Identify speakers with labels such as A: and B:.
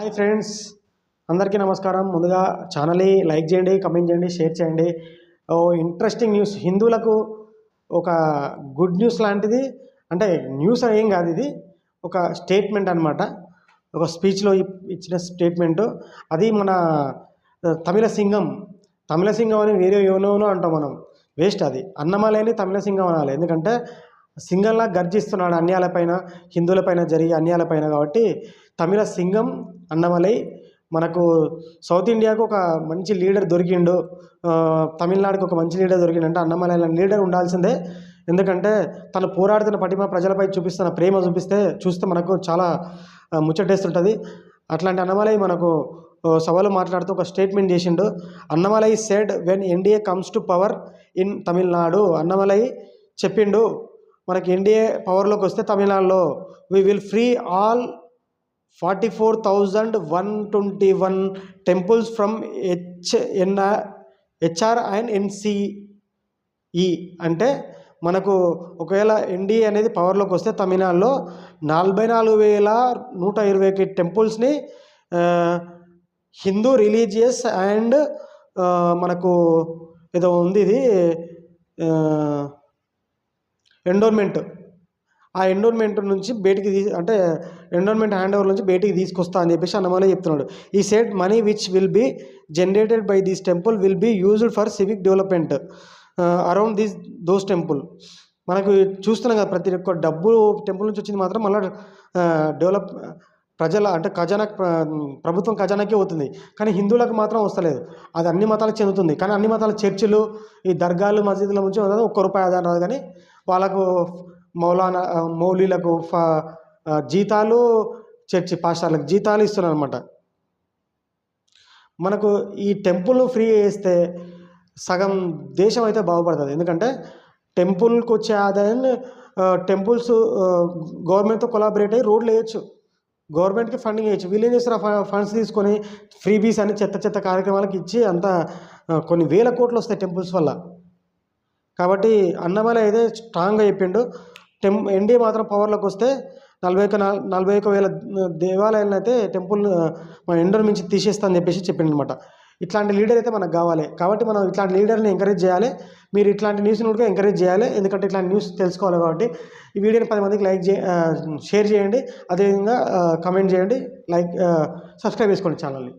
A: Hi friends. అందరికీ నమస్కారం. ముందుగా ఛానల్ని లైక్ చేయండి కమెంట్ చేయండి షేర్ చేయండి. ఓ ఇంట్రెస్టింగ్ న్యూస్. హిందువులకు ఒక గుడ్ న్యూస్ లాంటిది. అంటే న్యూస్ ఏం కాదు ఇది. ఒక స్టేట్మెంట్ అనమాట ఒక స్పీచ్లో ఇచ్చిన స్టేట్మెంటు. అది మన తమిళ సింగం. తమిళ సింగం అని వేరే ఎవనోనో అంటాం మనం. వేస్ట్ అది. అన్నమాలేని తమిళ సింగం అనాలి. ఎందుకంటే సింగంలా గర్జిస్తున్నాడు అన్యాలపైన హిందువులపైన జరిగే అన్యాలపైన కాబట్టి తమిళ సింగం అన్నమలై మనకు సౌత్ ఇండియాకు ఒక మంచి లీడర్ దొరికిండు. తమిళనాడుకు ఒక మంచి లీడర్ దొరికిండు అంటే అన్నమలై లీడర్ ఉండాల్సిందే. ఎందుకంటే తను పోరాడుతున్న పటిమ ప్రజలపై చూపిస్తున్న ప్రేమ చూపిస్తే చూస్తే మనకు చాలా ముచ్చటేస్తుంటుంది. అట్లాంటి అన్నమలై మనకు సభలో మాట్లాడుతూ ఒక స్టేట్మెంట్ చేసిండు. Annamalai said when NDA comes to power in Tamil Nadu Annamalai చెప్పిండు. మనకి ఎన్డీఏ పవర్లోకి వస్తే తమిళనాడులో we will free all forty four thousand one twenty one temples from H NR HR and NCE అంటే మనకు ఒకవేళ ఎన్డీఏ అనేది పవర్లోకి వస్తే తమిళనాడులో నలభై నాలుగు వేల నూట ఇరవై ఒకటి టెంపుల్స్ని హిందూ రిలీజియస్ అండ్ మనకు ఏదో ఉంది ఇది ఎండోర్మెంట్ ఆ ఎండోర్మెంట్ నుంచి బయటికి తీ అంటే ఎండోర్మెంట్ హ్యాండ్ ఓవర్ నుంచి బయటికి తీసుకొస్తా అని చెప్పేసి అన్నమాలే చెప్తున్నాడు. ఈ set money which will be generated by this temple will be used for civic development around this those temple మనకు చూస్తున్నాం కదా ప్రతి ఒక్క డబ్బు టెంపుల్ నుంచి వచ్చింది మాత్రం మళ్ళీ డెవలప్ uh, ప్రజల అంటే ఖజానా ప్రభుత్వం ఖజానాకే అవుతుంది కానీ హిందువులకు మాత్రం వస్తలేదు అది అన్ని మతాలకు చెందుతుంది. కానీ అన్ని మతాల చర్చిలు ఈ దర్గాలు మసీదుల నుంచి ఒక్క రూపాయి ఆదాయం రాదు. కానీ వాళ్ళకు మౌలానా మౌలీలకు ఫ జీతాలు చర్చి పాస్టర్లకు జీతాలు ఇస్తున్నారు అనమాట మనకు ఈ టెంపుల్ ఫ్రీ చేస్తే సగం దేశం అయితే బాగుపడుతుంది. ఎందుకంటే టెంపుల్కి వచ్చే ఆదాయాన్ని టెంపుల్స్ గవర్నమెంట్తో కొలాబరేట్ అయ్యి రోడ్లు వేయచ్చు. గవర్నమెంట్కి ఫండింగ్ ఇవ్వచ్చు వీళ్ళు ఏం చేస్తారు ఫండ్స్ తీసుకొని ఫ్రీబీస్ అని చెత్త చెత్త కార్యక్రమాలకు ఇచ్చి అంత కొన్ని వేల కోట్లు వస్తాయి టెంపుల్స్ వల్ల. కాబట్టి అన్నమల అయితే స్ట్రాంగ్గా చెప్పిండు. టెం ఎన్డీఏ మాత్రం పవర్లోకి వస్తే నలభై ఒక నలభై ఒక వేల దేవాలయాలను అయితే టెంపుల్ మన ఎండోర్ నుంచి తీసేస్తా అని చెప్పేసి చెప్పిండు అనమాట ఇట్లాంటి లీడర్ అయితే మనకు కావాలి. కాబట్టి మనం ఇట్లాంటి లీడర్ని ఎంకరేజ్ చేయాలి. మీరు ఇట్లాంటి న్యూస్ని కూడా ఎంకరేజ్ చేయాలి. ఎందుకంటే ఇట్లాంటి న్యూస్ తెలుసుకోవాలి కాబట్టి. ఈ వీడియోని పది మందికి లైక్ చే షేర్ చేయండి. అదేవిధంగా కమెంట్ చేయండి. లైక్ సబ్స్క్రైబ్ చేసుకోండి ఛానల్ని